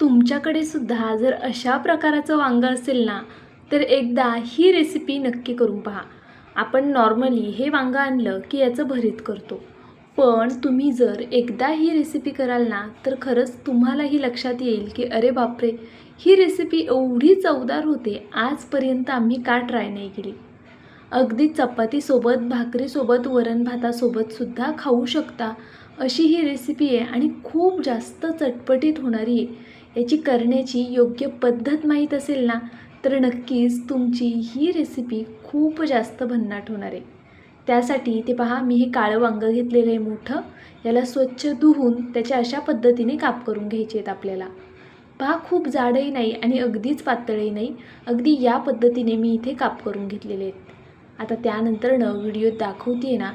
तुमच्याकडे सुद्धा जर अशा प्रकाराचं वांगं असेल ना तर एकदा ही रेसिपी नक्की करून पहा. आपण नॉर्मली हे वांगं आणलं की याचं भरीत करतो. पण तुम्ही जर एकदा ही रेसिपी कराल ना तर खरंच तुम्हालाही लक्षात येईल की अरे बापरे ही रेसिपी एवढी चवदार होते आजपर्यंत आम्ही का ट्राय नाही केली? अगदी चपातीसोबत भाकरीसोबत वरण भातासोबतसुद्धा खाऊ शकता अशी ही रेसिपी आहे आणि खूप जास्त चटपटीत होणारी आहे. याची करण्याची योग्य पद्धत माहीत असेल ना तर नक्कीच तुमची ही रेसिपी खूप जास्त भन्नाट होणार आहे. त्यासाठी ते पहा मी हे काळं वांगं घेतलेलं आहे मोठं. याला स्वच्छ धुवून त्याच्या अशा पद्धतीने काप करून घ्यायचे आहेत आपल्याला. पहा खूप जाडही नाही आणि अगदीच पातळही नाही. अगदी या पद्धतीने मी इथे काप करून घेतलेले आहेत. आता त्यानंतरनं व्हिडिओ दाखवते ना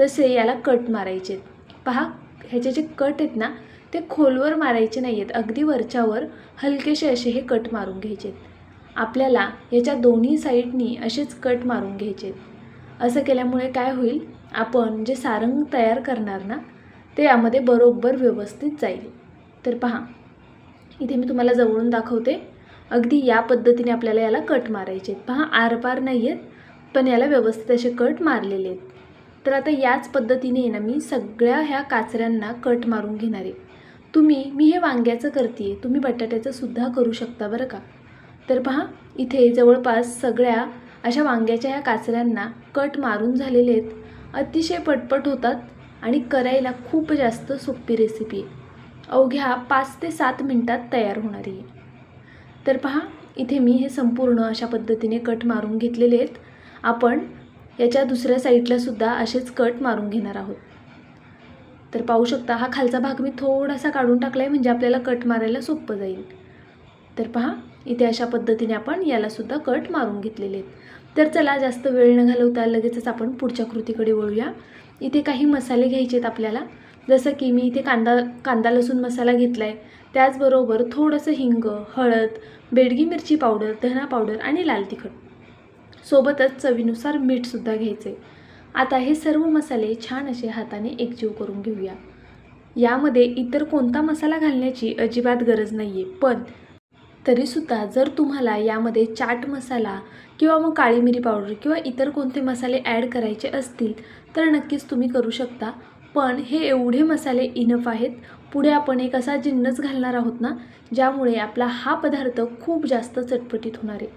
तसे याला कट मारायचे आहेत. पहा ह्याचे जे कट आहेत ना ते खोलवर मारायचे नाही आहेत अगदी वरच्यावर हलकेसे असे हे कट मारून घ्यायचे आहेत आपल्याला याच्या दोन्ही साईडनी असेच कट मारून घ्यायचे आहेत असं केल्यामुळे काय होईल? आपण जे सारंग तयार करणार ना ते यामध्ये बरोबर व्यवस्थित जाईल. तर पहा. इथे मी तुम्हाला जवळून दाखवते. अगदी या पद्धतीने आपल्याला याला कट मारायचे आहेत पहा आरपार नाही आहेत पण याला व्यवस्थित असे कट मारलेले आहेत. तर आता याच पद्धतीने ना मी सगळ्या ह्या काचऱ्यांना कट मारून घेणार. आहे तुम्ही मी हे वांग्याचं करते आहे तुम्ही बटाट्याचं सुद्धा करू शकता बरं का? तर पहा इथे जवळपास सगळ्या अशा वांग्याच्या ह्या काचऱ्यांना कट मारून झालेले आहेत. अतिशय पटपट होतात आणि करायला खूप जास्त सोपी रेसिपी आहे. अवघ्या पाच ते सात मिनटात तयार होणारी आहे. तर पहा इथे मी हे संपूर्ण अशा पद्धतीने कट मारून घेतलेले आहेत. आपण याच्या दुसऱ्या साईडलासुद्धा असेच कट मारून घेणार आहोत. तर पाहू शकता हा खालचा भाग मी थोडासा काढून टाकला आहे म्हणजे आपल्याला कट मारायला सोपं जाईल. तर पहा इथे अशा पद्धतीने आपण यालासुद्धा कट मारून घेतलेले आहेत. तर चला जास्त वेळ न घालवता लगेचच आपण पुढच्या कृतीकडे वळूया. इथे काही मसाले घ्यायचे आहेत आपल्याला. जसं की मी इथे कांदा कांदा लसूण मसाला घेतला आहे त्याचबरोबर थोडंसं हिंग हळद बेडगी मिरची पावडर धना पावडर आणि लाल तिखट. सोबतच चवीनुसार मीठसुद्धा घ्यायचे आता हे सर्व मसाले छान असे हाताने एकजीव करून घेऊया. यामध्ये इतर कोणता मसाला घालण्याची अजिबात गरज नाही आहे पण तरीसुद्धा जर तुम्हाला यामध्ये चाट मसाला किंवा मग काळी मिरी पावडर किंवा इतर कोणते मसाले ॲड करायचे असतील तर नक्कीच तुम्ही करू शकता. पण हे एवढे मसाले इनफ आहेत. पुढे आपण एक असा जिन्नस घालणार आहोत ना ज्यामुळे आपला हा पदार्थ खूप जास्त चटपटीत होणार आहे.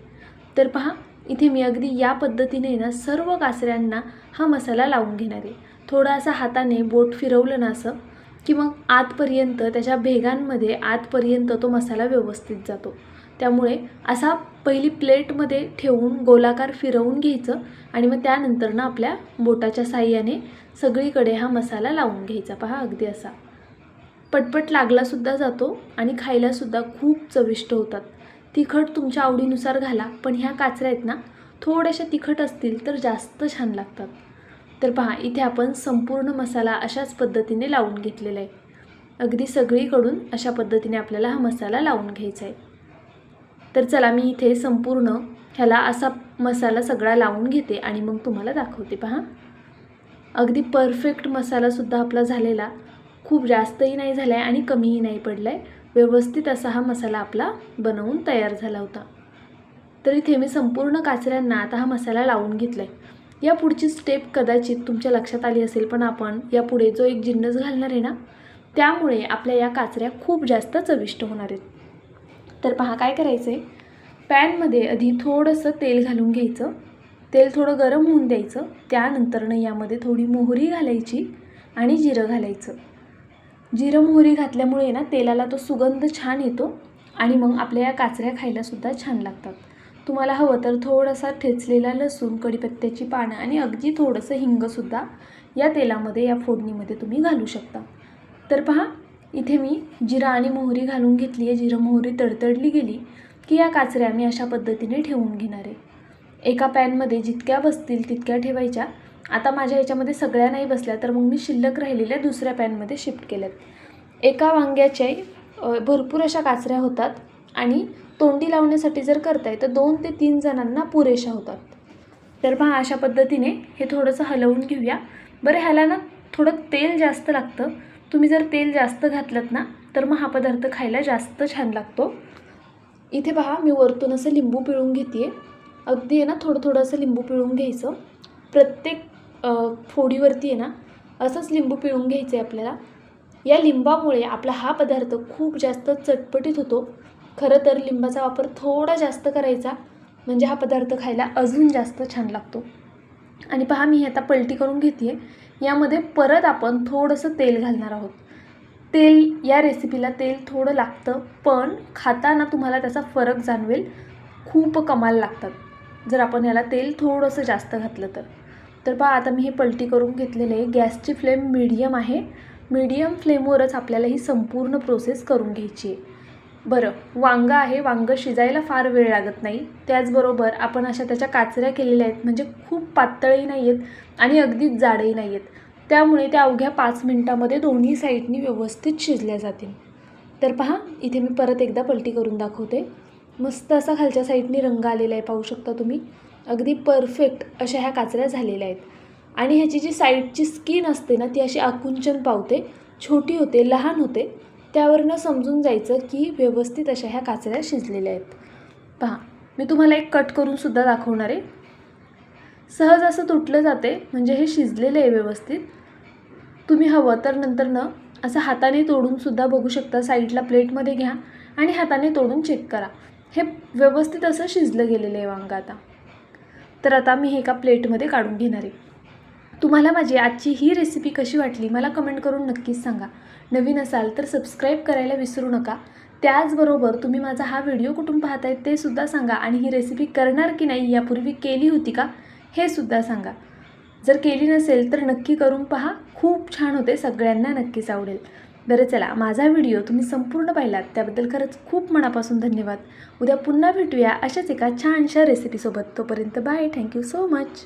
तर पहा इथे मी अगदी या पद्धतीने ना सर्व कासऱ्यांना हा मसाला लावून घेणार आहे. थोडासा हाताने बोट फिरवलं ना असं की मग आतपर्यंत त्याच्या भेगांमध्ये आतपर्यंत तो मसाला व्यवस्थित जातो. त्यामुळे असा पहिली प्लेटमध्ये ठेवून गोलाकार फिरवून घ्यायचं आणि मग त्यानंतर ना आपल्या बोटाच्या साह्याने सगळीकडे हा मसाला लावून घ्यायचा. पहा अगदी असा. पटपट लागलासुद्धा जातो आणि खायलासुद्धा खूप चविष्ट होतात. तिखट तुमच्या आवडीनुसार घाला पण ह्या काचऱ्या आहेत ना थोड्याशा तिखट असतील तर जास्त छान लागतात. तर पहा इथे आपण संपूर्ण मसाला अशाच पद्धतीने लावून घेतलेला आहे. अगदी सगळीकडून अशा पद्धतीने आपल्याला हा मसाला लावून घ्यायचा आहे. तर चला मी इथे संपूर्ण ह्याला असा मसाला सगळा लावून घेते आणि मग तुम्हाला दाखवते पहा. अगदी परफेक्ट मसालासुद्धा आपला झालेला खूप जास्तही नाही झाला आहे आणि कमीही नाही पडला आहे व्यवस्थित असा हा मसाला आपला बनवून तयार झाला होता. तर इथे मी संपूर्ण काचऱ्यांना आता हा मसाला लावून घेतला आहे या पुढची स्टेप कदाचित तुमच्या लक्षात आली असेल पण आपण यापुढे जो एक जिन्नस घालणार आहे ना त्यामुळे आपल्या या काचऱ्या खूप जास्त चविष्ट होणार आहेत. तर पहा काय करायचं आहे पॅनमध्ये आधी थोडंसं तेल घालून घ्यायचं. तेल थोडं गरम होऊन द्यायचं. त्यानंतरनं यामध्ये थोडी मोहरी घालायची आणि जिरं घालायचं. जिरं मोहरी घातल्यामुळे ना तेलाला तो सुगंध छान येतो आणि मग आपल्या या काचऱ्या खायलासुद्धा छान लागतात. तुम्हाला हवं तर थोडासा ठेचलेला लसूण कढीपत्त्याची पानं आणि अगदी थोडंसं हिंगसुद्धा या तेलामध्ये या फोडणीमध्ये तुम्ही घालू शकता. तर पहा इथे मी जिरा आणि मोहरी घालून घेतली आहे. जिरं मोहरी तडतडली गेली की या काचऱ्या मी अशा पद्धतीने ठेवून घेणार आहे. एका पॅनमध्ये जितक्या बसतील तितक्या ठेवायच्या. आता माझ्या याच्यामध्ये सगळ्या नाही बसल्या तर मग मी शिल्लक राहिलेल्या दुसऱ्या पॅनमध्ये शिफ्ट केल्यात. एका वांग्याचे भरपूर अशा काचऱ्या होतात आणि तोंडी लावण्यासाठी जर करताय तर दोन ते तीन जणांना पुरेशा होतात. तर पहा अशा पद्धतीने हे थोडंसं हलवून घेऊया. बरं ह्याला ना थोडं तेल जास्त लागतं. तुम्ही जर तेल जास्त घातलं ना तर मग हा पदार्थ खायला जास्त छान लागतो. इथे पहा मी वरतून असं लिंबू पिळून घेते अगदी आहे ना थोडं थोडं असं लिंबू पिळून घ्यायचं. प्रत्येक फोडीवरती आहे ना असंच लिंबू पिळून घ्यायचं आहे आपल्याला. या लिंबामुळे आपला हा पदार्थ खूप जास्त चटपटीत होतो. खरं तर लिंबाचा वापर थोडा जास्त करायचा म्हणजे हा पदार्थ खायला अजून जास्त छान लागतो. आणि पहा मी आता पलटी करून घेते आहे यामध्ये परत आपण थोडंसं तेल घालणार आहोत. तेल या रेसिपीला तेल थोडं लागतं पण खाताना तुम्हाला त्याचा फरक जाणवेल. खूप कमाल लागतात. जर आपण याला तेल थोडंसं जास्त घातलं तर. तर पहा आता मी हे पलटी करून घेतलेले आहे. गॅसची फ्लेम मीडियम आहे. मीडियम फ्लेमवरच आपल्याला ही संपूर्ण प्रोसेस करून घ्यायची आहे. बरं वांगं आहे. वांगं शिजायला फार वेळ लागत नाही. त्याचबरोबर आपण अशा त्याच्या काचऱ्या केलेल्या आहेत. म्हणजे खूप पातळही नाही आहेत आणि अगदीच जाडही नाही आहेत. त्यामुळे त्या अवघ्या पाच मिनटामध्ये दोन्ही साईडनी व्यवस्थित शिजल्या जातील. तर पहा इथे मी परत एकदा पलटी करून दाखवते. मस्त असा खालच्या साईडनी रंग आलेला आहे. पाहू शकता तुम्ही. अगदी परफेक्ट अशा ह्या काचऱ्या झालेल्या आहेत. आणि ह्याची जी साईडची स्किन असते ना ती अशी आकुंचन पावते. छोटी होते लहान होते. त्यावरनं समजून जायचं की व्यवस्थित अशा ह्या काचऱ्या शिजलेल्या आहेत. पहा मी तुम्हाला एक कट करून सुद्धा दाखवणार आहे. सहज असं तुटलं जाते म्हणजे हे शिजलेलं आहे व्यवस्थित. तुम्ही हवं तर नंतर न असं हाताने तोडूनसुद्धा बघू शकता. साईडला प्लेटमध्ये घ्या आणि हाताने तोडून चेक करा. हे व्यवस्थित असं शिजलं गेलेलं आहे वांगं आता. तर आता मी हे एका प्लेटमध्ये काढून घेणार आहे. तुम्हाला माझी आजची ही रेसिपी कशी वाटली मला कमेंट करून नक्कीच सांगा. नवीन असाल तर सबस्क्राईब करायला विसरू नका. त्याचबरोबर तुम्ही माझा हा व्हिडिओ कुठून पाहताय ते सुद्धा सांगा आणि ही रेसिपी करणार की नाही यापूर्वी केली होती का हे सुद्धा सांगा. जर केली नसेल तर नक्की करून पहा. खूप छान होते. सगळ्यांना नक्कीच आवडेल. बरं चला. माझा व्हिडिओ तुम्ही संपूर्ण पाहिलात त्याबद्दल खरंच खूप मनापासून धन्यवाद. उद्या पुन्हा भेटूया अशाच एका छानशा रेसिपीसोबत तोपर्यंत बाय थँक्यू सो मच